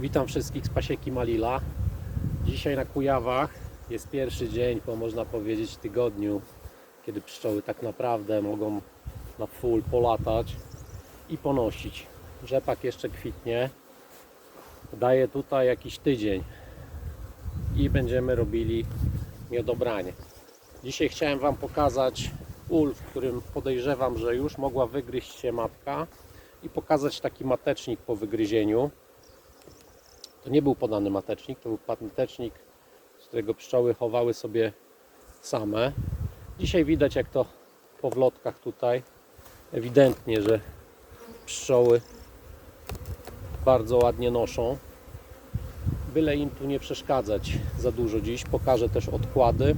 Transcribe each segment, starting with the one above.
Witam wszystkich z pasieki Malila. Dzisiaj na Kujawach jest pierwszy dzień po można powiedzieć tygodniu, kiedy pszczoły tak naprawdę mogą na full polatać i ponosić. Rzepak jeszcze kwitnie. Daje tutaj jakiś tydzień i będziemy robili miodobranie. Dzisiaj chciałem Wam pokazać ul, w którym podejrzewam, że już mogła wygryźć się matka i pokazać taki matecznik po wygryzieniu. To nie był podany matecznik, to był matecznik, z którego pszczoły chowały sobie same. Dzisiaj widać jak to po wlotkach tutaj ewidentnie, że pszczoły bardzo ładnie noszą. Byle im tu nie przeszkadzać za dużo dziś. Pokażę też odkłady.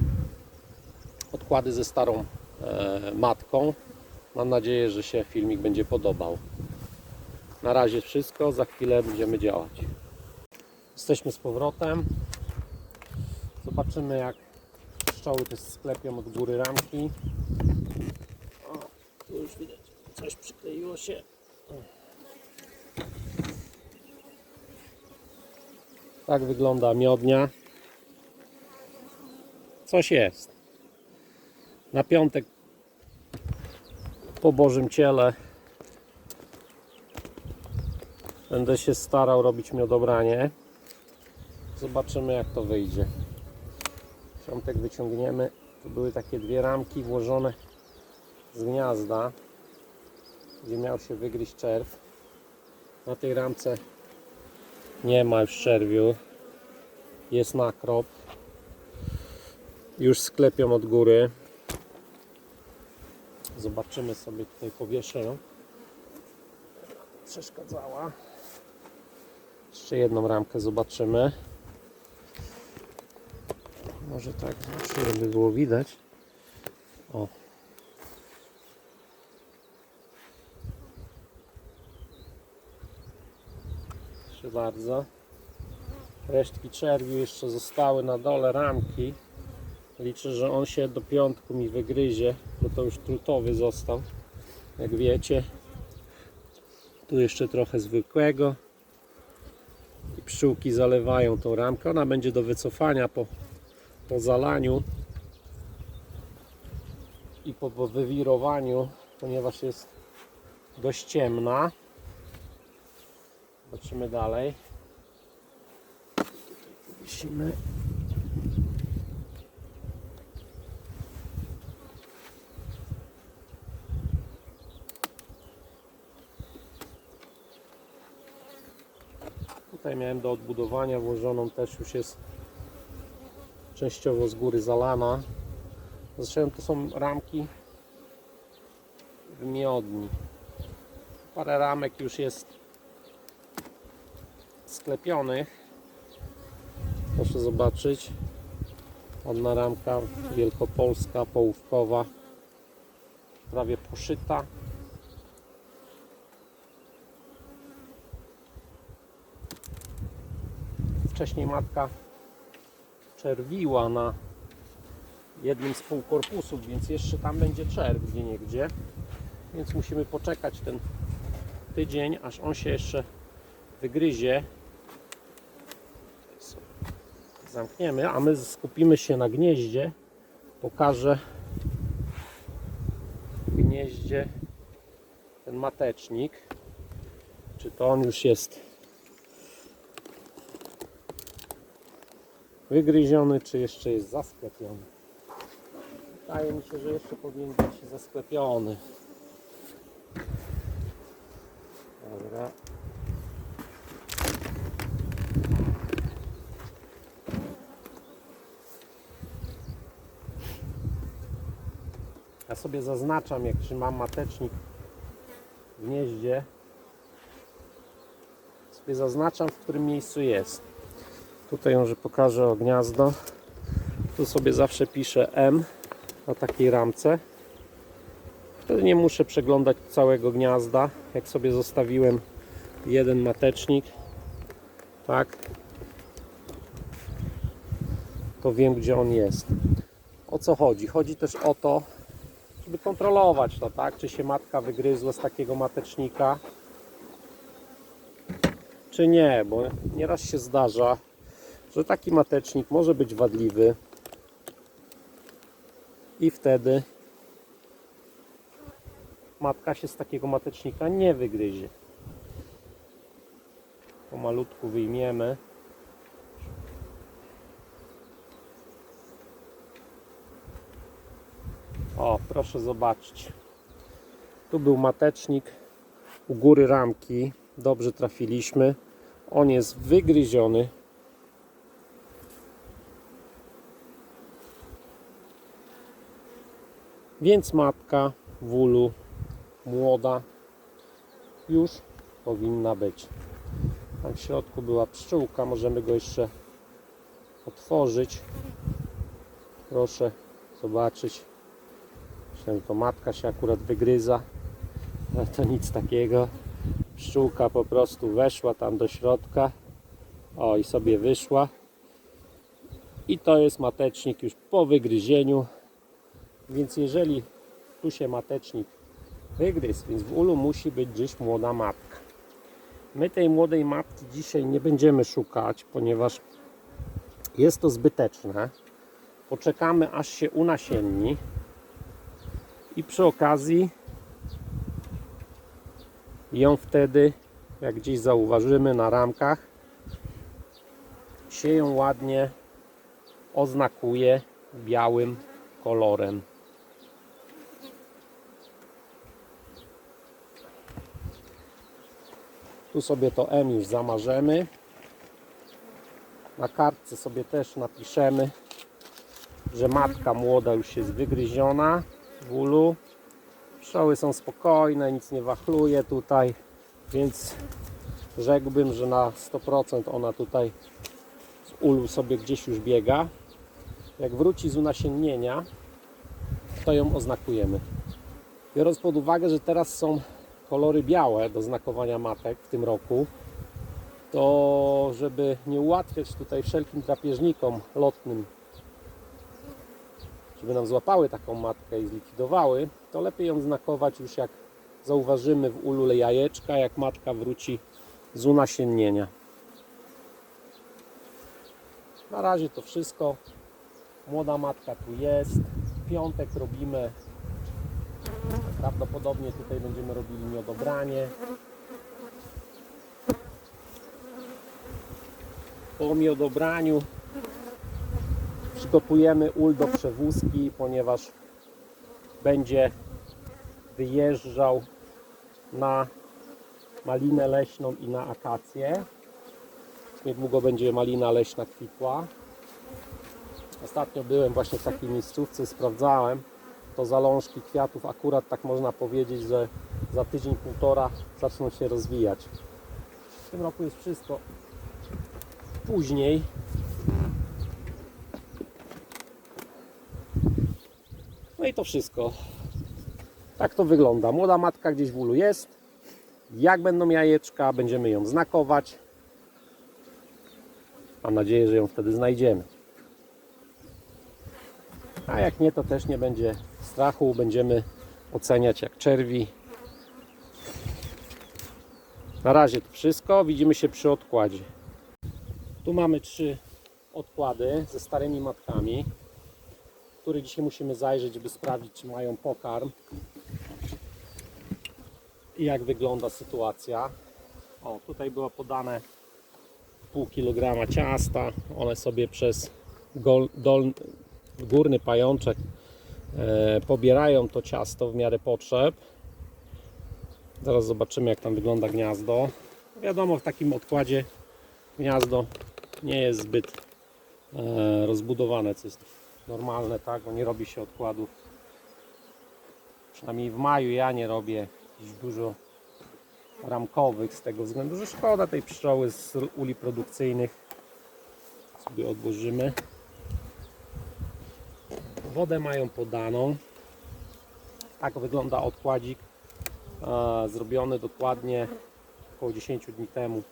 Odkłady ze starą e, matką. Mam nadzieję, że się filmik będzie podobał. Na razie wszystko, za chwilę będziemy działać. Jesteśmy z powrotem. Zobaczymy jak pszczoły też sklepią od góry ramki. O, tu już widać, coś przykleiło się. Tak wygląda miodnia. Coś jest. Na piątek po Bożym Ciele będę się starał robić miodobranie. Zobaczymy jak to wyjdzie. Piątek wyciągniemy. Tu były takie dwie ramki włożone z gniazda, gdzie miał się wygryźć czerw. Na tej ramce nie ma już czerwiu. Jest nakrop. Już sklepią od góry. Zobaczymy sobie tutaj powieszę. Przeszkadzała. Jeszcze jedną ramkę zobaczymy. Może tak, znaczy, żeby było widać. O. Proszę bardzo. Resztki czerwiu jeszcze zostały na dole ramki. Liczę, że on się do piątku mi wygryzie, bo to już trutowy został. Jak wiecie. Tu jeszcze trochę zwykłego. I pszczółki zalewają tą ramkę. Ona będzie do wycofania po, po zalaniu i po, wywirowaniu, ponieważ jest dość ciemna. Zobaczymy dalej. Musimy. Tutaj miałem do odbudowania włożoną, też już jest częściowo z góry zalana. Zresztą to są ramki w miodni. Parę ramek już jest sklepionych. Proszę zobaczyć. Ładna ramka wielkopolska, połówkowa. Prawie poszyta. Wcześniej matka czerwiła na jednym z półkorpusów, więc jeszcze tam będzie czerw gdzie niegdzie. Więc musimy poczekać ten tydzień, aż on się jeszcze wygryzie. Zamkniemy, a my skupimy się na gnieździe. Pokażę w gnieździe ten matecznik. Czy to on już jest wygryziony, czy jeszcze jest zasklepiony. Wydaje mi się, że jeszcze powinien być zasklepiony. Dobra. Ja sobie zaznaczam, jak trzymam matecznik w gnieździe, sobie zaznaczam, w którym miejscu jest. Tutaj może pokażę o gniazdo. Tu sobie zawsze piszę M na takiej ramce. Wtedy nie muszę przeglądać całego gniazda. Jak sobie zostawiłem jeden matecznik, tak, to wiem gdzie on jest. O co chodzi? Chodzi też o to, żeby kontrolować to, tak? Czy się matka wygryzła z takiego matecznika, czy nie, bo nieraz się zdarza, że taki matecznik może być wadliwy i wtedy matka się z takiego matecznika nie wygryzie. Pomalutku wyjmiemy. O, proszę zobaczyć. Tu był matecznik u góry ramki. Dobrze trafiliśmy. On jest wygryziony. Więc matka w ulu młoda już powinna być. Tam w środku była pszczółka. Możemy go jeszcze otworzyć. Proszę zobaczyć. Myślałem, że to matka się akurat wygryza. No to nic takiego. Pszczółka po prostu weszła tam do środka. O i sobie wyszła. I to jest matecznik już po wygryzieniu. Więc jeżeli tu się matecznik wygryzł, więc w ulu musi być gdzieś młoda matka. My tej młodej matki dzisiaj nie będziemy szukać, ponieważ jest to zbyteczne. Poczekamy aż się unasienni i przy okazji ją wtedy, jak gdzieś zauważymy na ramkach, się ją ładnie oznakuje białym kolorem. Tu sobie to M już zamarzemy. Na kartce sobie też napiszemy, że matka młoda już jest wygryziona w ulu. Pszczoły są spokojne, nic nie wachluje tutaj, więc rzekłbym, że na 100% ona tutaj z ulu sobie gdzieś już biega. Jak wróci z unasiennienia, to ją oznakujemy. Biorąc pod uwagę, że teraz są kolory białe do znakowania matek w tym roku, to żeby nie ułatwiać tutaj wszelkim drapieżnikom lotnym, żeby nam złapały taką matkę i zlikwidowały, to lepiej ją znakować już jak zauważymy w ulu jajeczka, jak matka wróci z unasiennienia. Na razie to wszystko. Młoda matka tu jest. W piątek robimy Prawdopodobnie tutaj będziemy robili miodobranie. Po miodobraniu przygotujemy ul do przewózki, ponieważ będzie wyjeżdżał na malinę leśną i na akację. Niedługo będzie malina leśna kwitła. Ostatnio byłem właśnie w takiej miejscówce, sprawdzałem to zalążki kwiatów akurat tak można powiedzieć, że za tydzień, półtora zaczną się rozwijać. W tym roku jest wszystko później. No i to wszystko. Tak to wygląda. Młoda matka gdzieś w ulu jest. Jak będą jajeczka, będziemy ją znakować. Mam nadzieję, że ją wtedy znajdziemy. A jak nie, to też nie będzie strachu. Będziemy oceniać jak czerwi. Na razie to wszystko. Widzimy się przy odkładzie. Tu mamy trzy odkłady ze starymi matkami, które dzisiaj musimy zajrzeć, żeby sprawdzić, czy mają pokarm i jak wygląda sytuacja. O, tutaj było podane pół kilograma ciasta. One sobie przez gol, górny pajączek pobierają to ciasto w miarę potrzeb. Zaraz zobaczymy jak tam wygląda gniazdo. Wiadomo w takim odkładzie gniazdo nie jest zbyt e, rozbudowane, co jest normalne, tak, bo nie robi się odkładów. Przynajmniej w maju ja nie robię dużo ramkowych z tego względu, że szkoda tej pszczoły z uli produkcyjnych. Sobie odłożymy. Wodę mają podaną. Tak wygląda odkładzik e, zrobiony dokładnie około 10 dni temu.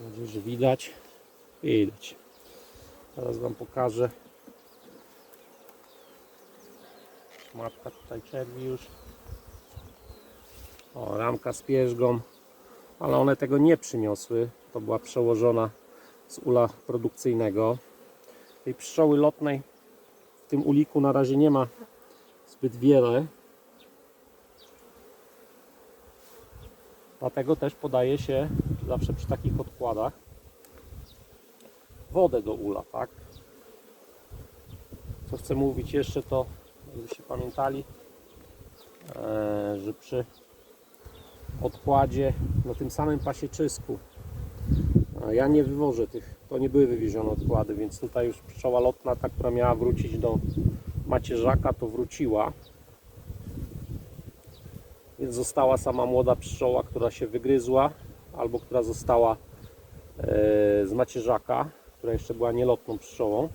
Mam że widać. Widać. Teraz Wam pokażę. Matka tutaj czerwi już. O, ramka z pierzgą, ale one tego nie przyniosły. To była przełożona z ula produkcyjnego. Tej pszczoły lotnej w tym uliku na razie nie ma zbyt wiele. Dlatego też podaje się zawsze przy takich odkładach wodę do ula, tak? Co chcę mówić jeszcze to, żebyście pamiętali, e, że przy odkładzie na tym samym pasieczysku a ja nie wywożę tych, to nie były wywiezione odkłady, więc tutaj już pszczoła lotna, ta, która miała wrócić do macierzaka, to wróciła. Więc została sama młoda pszczoła, która się wygryzła, albo która została e, z macierzaka, która jeszcze była nielotną pszczołą.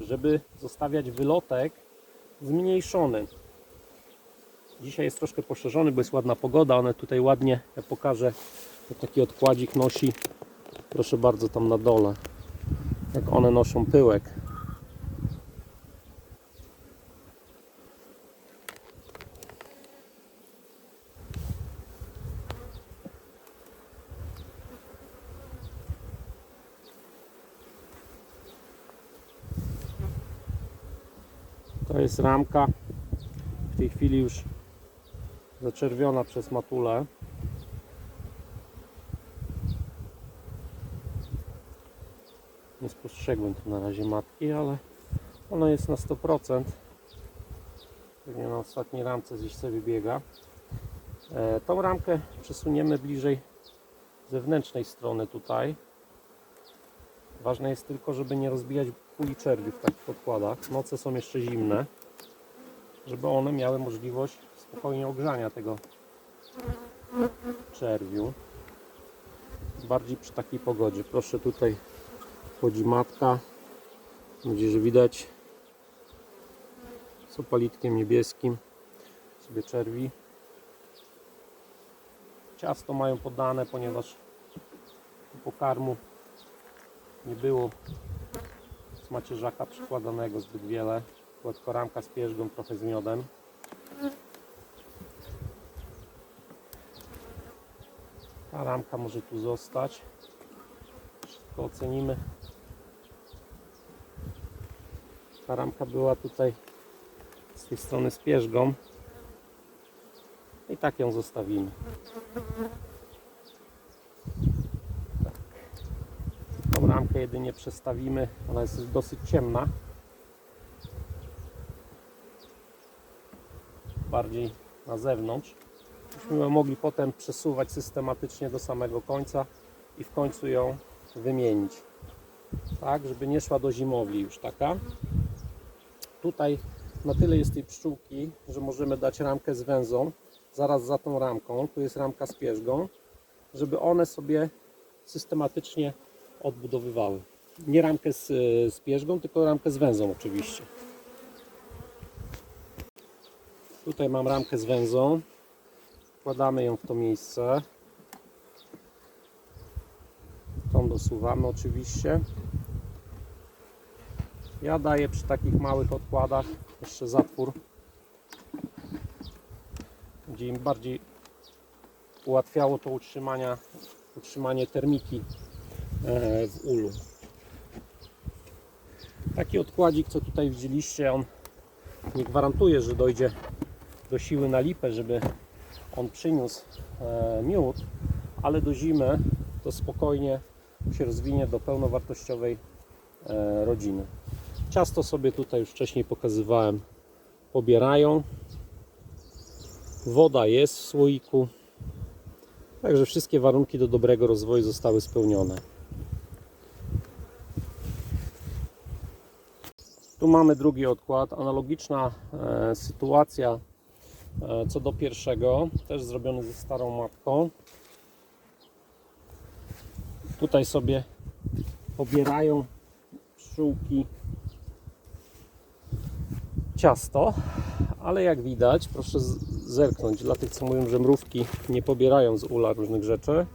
Żeby zostawiać wylotek zmniejszony. Dzisiaj jest troszkę poszerzony, bo jest ładna pogoda. One tutaj ładnie, ja pokażę, taki odkładzik nosi. Proszę bardzo, tam na dole. Jak one noszą pyłek. To jest ramka. W tej chwili już zaczerwiona przez matulę. Nie spostrzegłem tu na razie matki, ale ona jest na 100%. Pewnie na ostatniej ramce gdzieś sobie biega. E, tą ramkę przesuniemy bliżej zewnętrznej strony tutaj. Ważne jest tylko, żeby nie rozbijać kuli czerwi w takich podkładach. Noce są jeszcze zimne, żeby one miały możliwość spokojnie ogrzania tego czerwiu. Bardziej przy takiej pogodzie. Proszę tutaj wchodzi matka. Nadzieję, że widać. Z opalitkiem niebieskim sobie czerwi. Ciasto mają podane, ponieważ pokarmu nie było z macierzaka przykładanego zbyt wiele. Była tylko ramka z pierzgą, trochę z miodem. Ta ramka może tu zostać. Wszystko ocenimy. Ta ramka była tutaj z tej strony z pierzgą. I tak ją zostawimy. Tą ramkę jedynie przestawimy. Ona jest dosyć ciemna. Bardziej na zewnątrz. Byśmy ją mogli potem przesuwać systematycznie do samego końca i w końcu ją wymienić. Tak, żeby nie szła do zimowli już taka. Tutaj na tyle jest tej pszczółki, że możemy dać ramkę z węzą zaraz za tą ramką. Tu jest ramka z pierzgą, żeby one sobie systematycznie odbudowywały. Nie ramkę z, z pierzgą, tylko ramkę z węzą oczywiście. Tutaj mam ramkę z węzą. Wkładamy ją w to miejsce. Tą dosuwamy oczywiście. Ja daję przy takich małych odkładach jeszcze zatwór. Będzie im bardziej ułatwiało to utrzymania, utrzymanie termiki e, w ulu. Taki odkładzik, co tutaj widzieliście, on nie gwarantuje, że dojdzie do siły na lipę, żeby on przyniósł e, miód, ale do zimy to spokojnie się rozwinie do pełnowartościowej e, rodziny. Ciasto sobie tutaj już wcześniej pokazywałem, pobierają. Woda jest w słoiku. Także wszystkie warunki do dobrego rozwoju zostały spełnione. Tu mamy drugi odkład. Analogiczna e, sytuacja co do pierwszego. Też zrobiony ze starą matką. Tutaj sobie pobierają pszczółki ciasto, ale jak widać, proszę zerknąć dla tych, co mówią, że mrówki nie pobierają z ula różnych rzeczy.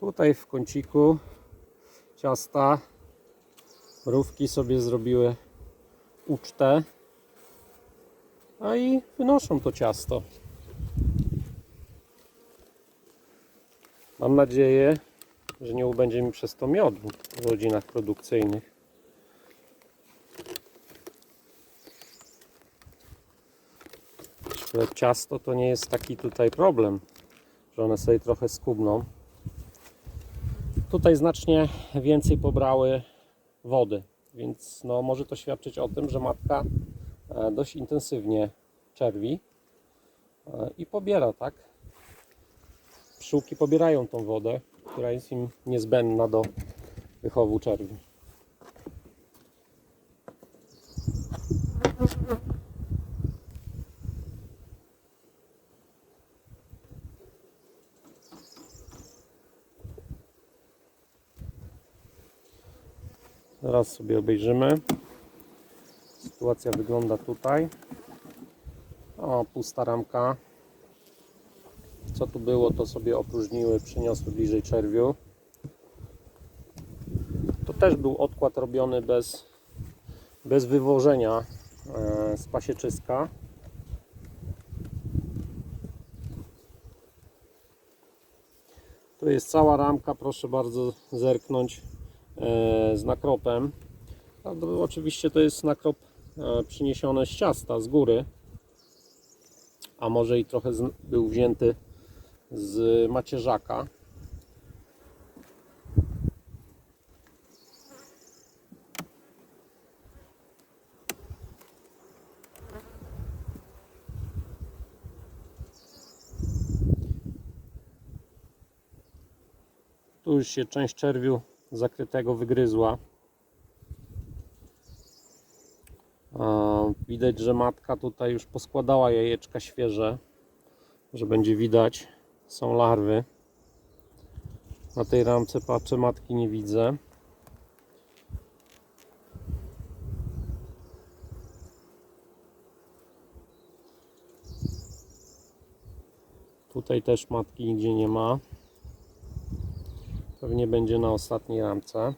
Tutaj w kąciku ciasta mrówki sobie zrobiły ucztę A i wynoszą to ciasto. Mam nadzieję, że nie ubędzie mi przez to miodu w rodzinach produkcyjnych. Że ciasto to nie jest taki tutaj problem, że one sobie trochę skubną. Tutaj znacznie więcej pobrały wody, więc no, może to świadczyć o tym, że matka dość intensywnie czerwi e, i pobiera, tak? Pszczółki pobierają tą wodę, która jest im niezbędna do wychowu czerwi. Zaraz sobie obejrzymy. Sytuacja wygląda tutaj. O, pusta ramka. Co tu było, to sobie opróżniły, przyniosły bliżej czerwiu. To też był odkład robiony bez, bez wywożenia e, z pasieczyska. Tu jest cała ramka, proszę bardzo zerknąć e, z nakropem. Oczywiście to jest nakrop e, przyniesiony z ciasta, z góry. A może i trochę z, był wzięty z macierzaka. Tu już się część czerwiu zakrytego wygryzła. A, Widać, że matka tutaj już poskładała jajeczka świeże, że będzie widać. Są larwy. Na tej ramce patrzę, matki nie widzę. Tutaj też matki nigdzie nie ma. Pewnie będzie na ostatniej ramce.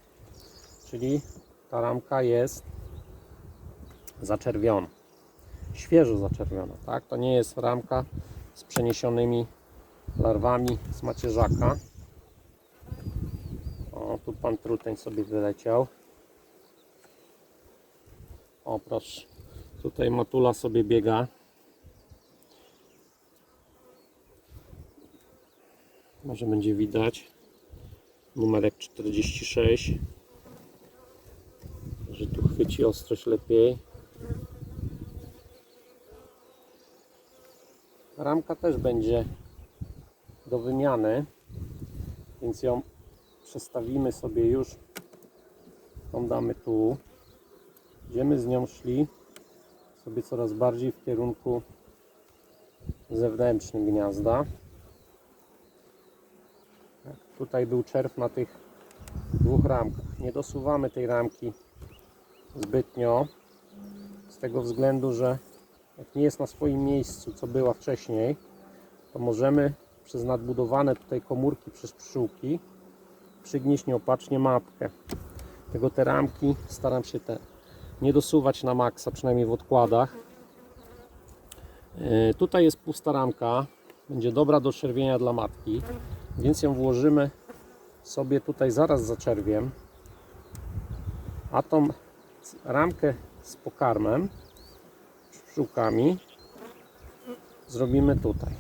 Czyli ta ramka jest zaczerwiona. Świeżo zaczerwiona, tak? To nie jest ramka z przeniesionymi larwami z macierzaka. O, tu pan truteń sobie wyleciał. O, proszę. Tutaj matula sobie biega. Może będzie widać. Numerek 46. Że tu chwyci ostrość lepiej. Ramka też będzie do wymiany, więc ją przestawimy sobie już. Tą damy tu. Będziemy z nią szli sobie coraz bardziej w kierunku zewnętrznym gniazda. Tutaj był czerw na tych dwóch ramkach. Nie dosuwamy tej ramki zbytnio z tego względu, że jak nie jest na swoim miejscu, co była wcześniej, to możemy przez nadbudowane tutaj komórki przez pszczółki przygnieść nieopatrznie matkę. Tego te ramki staram się te nie dosuwać na maksa, przynajmniej w odkładach. Yy, Tutaj jest pusta ramka, będzie dobra do czerwienia dla matki, więc ją włożymy sobie tutaj zaraz za czerwiem, a tą ramkę z pokarmem, z pszczółkami zrobimy tutaj.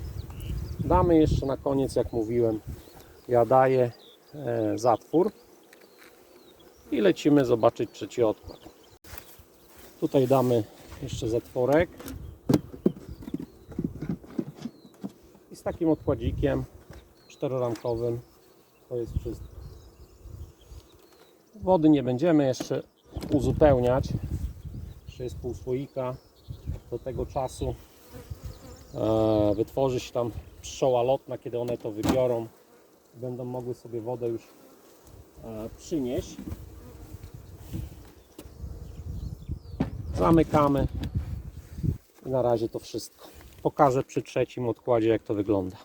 Damy jeszcze na koniec, jak mówiłem, ja daję e, zatwór i lecimy zobaczyć trzeci odkład. Tutaj damy jeszcze zatworek i z takim odkładzikiem czteroramkowym to jest wszystko. Wody nie będziemy jeszcze uzupełniać. Jeszcze jest pół słoika. Do tego czasu e, wytworzy się tam pszczoła lotna, kiedy one to wybiorą. Będą mogły sobie wodę już e, przynieść. Zamykamy. I na razie to wszystko. Pokażę przy trzecim odkładzie, jak to wygląda.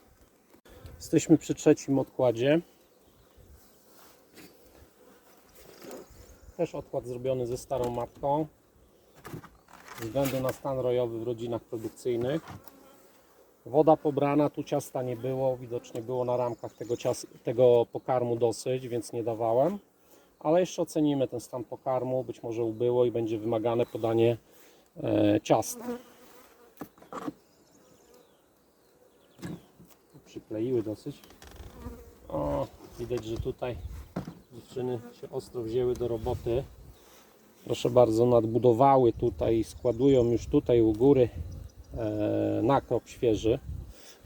Jesteśmy przy trzecim odkładzie. Też odkład zrobiony ze starą matką. Ze względu na stan rojowy w rodzinach produkcyjnych. Woda pobrana, tu ciasta nie było, widocznie było na ramkach tego, cias, tego pokarmu dosyć, więc nie dawałem. Ale jeszcze ocenimy ten stan pokarmu, być może ubyło i będzie wymagane podanie e, ciasta. Przykleiły dosyć. O, widać, że tutaj dziewczyny się ostro wzięły do roboty. Proszę bardzo, nadbudowały tutaj, składują już tutaj u góry e, nakrop świeży.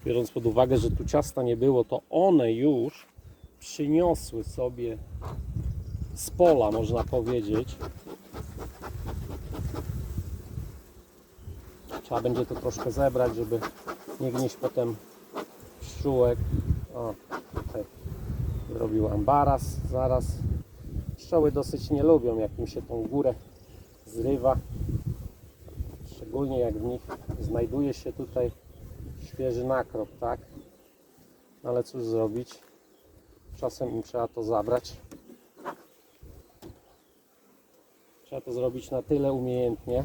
Biorąc pod uwagę, że tu ciasta nie było, to one już przyniosły sobie z pola, można powiedzieć. Trzeba będzie to troszkę zebrać, żeby nie gnieść potem pszczółek. O, tutaj zrobił ambaras zaraz. Pszczoły dosyć nie lubią, jak im się tą górę zrywa. Szczególnie jak w nich znajduje się tutaj świeży nakrop, tak? Ale cóż zrobić? Czasem im trzeba to zabrać. Trzeba to zrobić na tyle umiejętnie,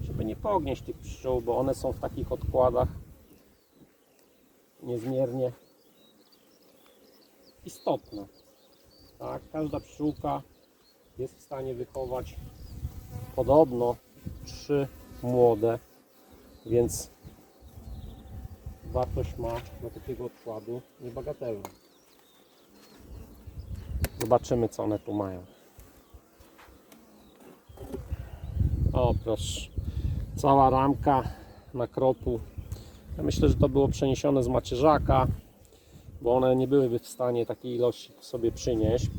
żeby nie pognieść tych pszczół, bo one są w takich odkładach niezmiernie istotne. Tak, każda pszczółka jest w stanie wychować podobno trzy młode, więc wartość ma dla takiego odkładu niebagatelną. Zobaczymy co one tu mają. O proszę, cała ramka na kropu. Ja myślę, że to było przeniesione z macierzaka, bo one nie byłyby w stanie takiej ilości sobie przynieść.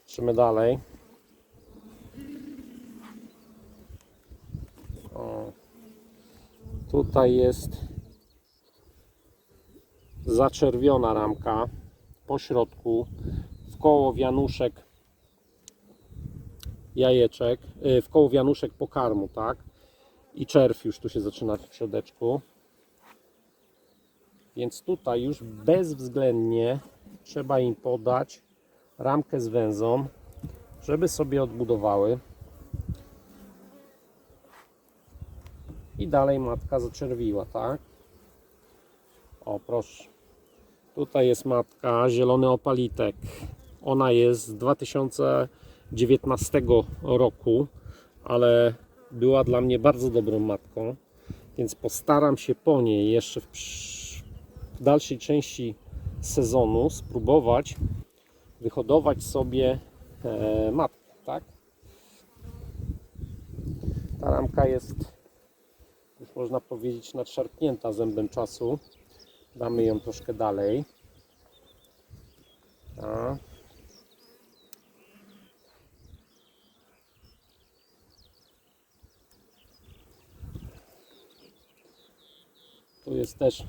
Patrzymy dalej. O, tutaj jest zaczerwiona ramka po środku, w koło wianuszek jajeczek, y, w koło wianuszek pokarmu, tak? I czerw już tu się zaczyna w środeczku. Więc tutaj już bezwzględnie trzeba im podać ramkę z węzą, żeby sobie odbudowały. I dalej matka zaczerwiła, tak? O, proszę. Tutaj jest matka, zielony opalitek. Ona jest z 2019 roku, ale była dla mnie bardzo dobrą matką, więc postaram się po niej jeszcze w, przysz- w dalszej części sezonu spróbować wyhodować sobie e, matkę, tak? Ta ramka jest już można powiedzieć nadszarpnięta zębem czasu. Damy ją troszkę dalej. Tu jest też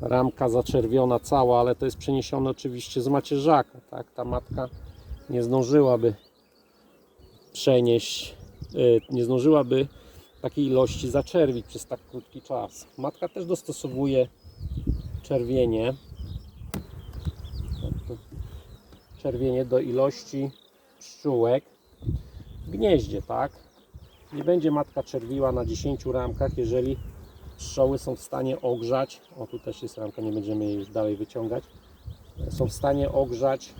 ramka zaczerwiona cała, ale to jest przeniesione oczywiście z macierzaka. Tak? Ta matka nie zdążyłaby przenieść, y, nie zdążyłaby takiej ilości zaczerwić przez tak krótki czas. Matka też dostosowuje czerwienie czerwienie do ilości pszczółek w gnieździe, tak? Nie będzie matka czerwiła na 10 ramkach, jeżeli pszczoły są w stanie ogrzać, o tu też jest ramka, nie będziemy jej już dalej wyciągać, są w stanie ogrzać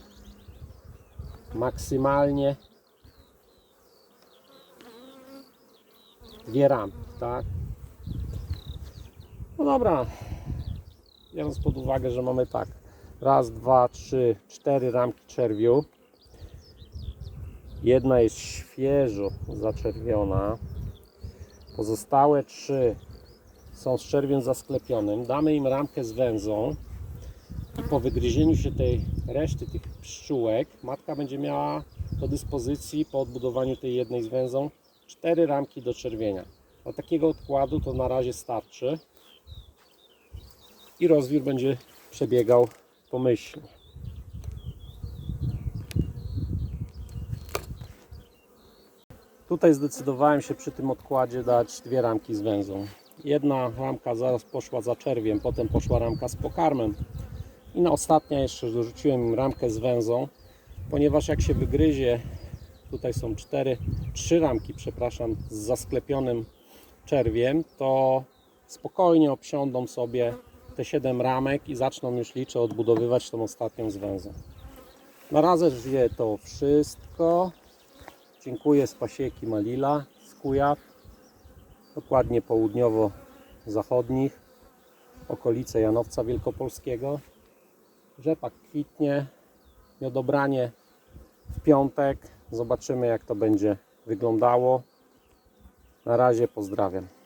maksymalnie dwie ramki, tak? No dobra, biorąc pod uwagę, że mamy tak, raz, dwa, trzy, cztery ramki czerwiu. Jedna jest świeżo zaczerwiona. Pozostałe trzy są z czerwią zasklepionym. Damy im ramkę z węzą i po wygryzieniu się tej reszty tych pszczółek matka będzie miała do dyspozycji po odbudowaniu tej jednej z węzą cztery ramki do czerwienia. Dla takiego odkładu to na razie starczy i rozwór będzie przebiegał pomyślnie. Tutaj zdecydowałem się przy tym odkładzie dać dwie ramki z węzą. Jedna ramka zaraz poszła za czerwiem, potem poszła ramka z pokarmem. I na ostatnia jeszcze dorzuciłem im ramkę z węzą, ponieważ jak się wygryzie tutaj są cztery, trzy ramki, przepraszam, z zasklepionym czerwiem, to spokojnie obsiądą sobie te 7 ramek i zaczną już liczę odbudowywać tą ostatnią zwęzę. Na razie żyje to wszystko. Dziękuję z pasieki Malila, z Kujaw, dokładnie południowo-zachodnich, okolice Janowca Wielkopolskiego. Rzepak kwitnie, miodobranie w piątek. Zobaczymy jak to będzie wyglądało. Na razie pozdrawiam.